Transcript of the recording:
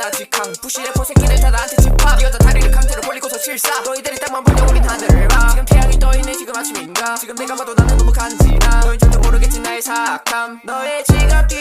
나 직항 부시래포 새끼들 다 나한테 집합. 이 여자 다리를 강제로 벌리고서 실사. 너희들이 땅만 보냐 우린 하늘을 봐. 지금 태양이 떠있네 지금 아침인가? 지금 내가 봐도 나는 너무 간지나. 너인 줄도 모르겠지 나의 사악함. 너의 지갑 뒤